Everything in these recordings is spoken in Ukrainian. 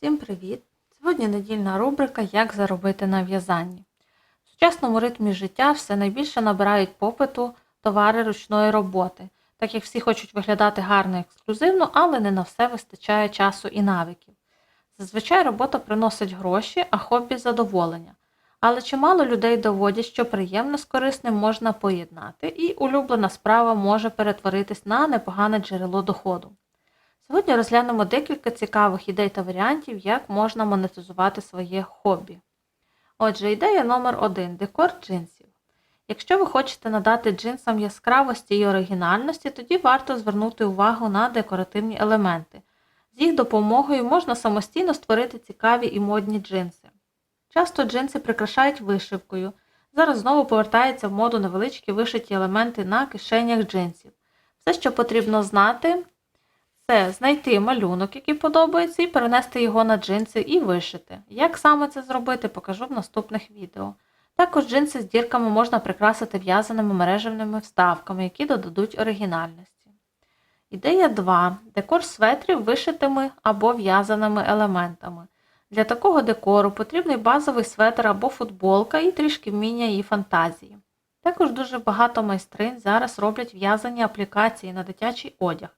Всім привіт! Сьогодні недільна рубрика Як заробити на в'язанні. В сучасному ритмі життя все найбільше набирають попиту товари ручної роботи, так як всі хочуть виглядати гарно і ексклюзивно, але не на все вистачає часу і навиків. Зазвичай робота приносить гроші, а хобі задоволення. Але чимало людей доводять, що приємне з корисним можна поєднати, і улюблена справа може перетворитись на непогане джерело доходу. Сьогодні розглянемо декілька цікавих ідей та варіантів, як можна монетизувати своє хобі. Отже, ідея номер один декор джинсів. Якщо ви хочете надати джинсам яскравості і оригінальності, тоді варто звернути увагу на декоративні елементи. З їх допомогою можна самостійно створити цікаві і модні джинси. Часто джинси прикрашають вишивкою. Зараз знову повертаються в моду невеличкі вишиті елементи на кишенях джинсів. Все, що потрібно знати, це знайти малюнок, який подобається, і перенести його на джинси і вишити. Як саме це зробити, покажу в наступних відео. Також джинси з дірками можна прикрасити в'язаними мережевними вставками, які додадуть оригінальності. Ідея 2. Декор светрів вишитими або в'язаними елементами. Для такого декору потрібний базовий светр або футболка і трішки вміння і фантазії. Також дуже багато майстринь зараз роблять в'язані аплікації на дитячий одяг.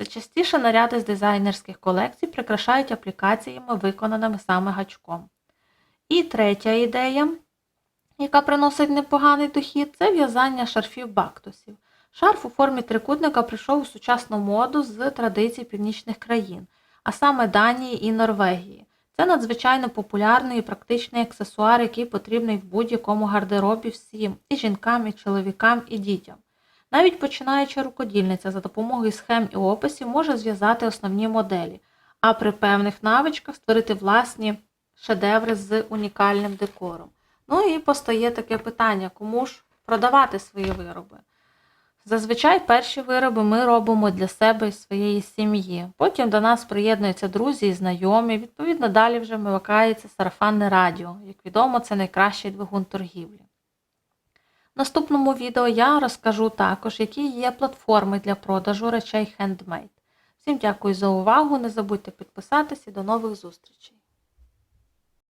Все частіше наряди з дизайнерських колекцій прикрашають аплікаціями, виконаними саме гачком. І третя ідея, яка приносить непоганий дохід, це в'язання шарфів бактусів. Шарф у формі трикутника прийшов у сучасну моду з традицій північних країн, а саме Данії і Норвегії. Це надзвичайно популярний і практичний аксесуар, який потрібний в будь-якому гардеробі всім і жінкам, і чоловікам, і дітям. Навіть починаюча рукодільниця за допомогою схем і описів може зв'язати основні моделі, а при певних навичках створити власні шедеври з унікальним декором. Ну і постає таке питання, кому ж продавати свої вироби. Зазвичай перші вироби ми робимо для себе і своєї сім'ї. Потім до нас приєднуються друзі і знайомі. Відповідно, далі вже вмикається сарафанне радіо. Як відомо, це найкращий двигун торгівлі. Наступному відео я розкажу також, які є платформи для продажу речей хендмейд. Всім дякую за увагу, не забудьте підписатися і до нових зустрічей!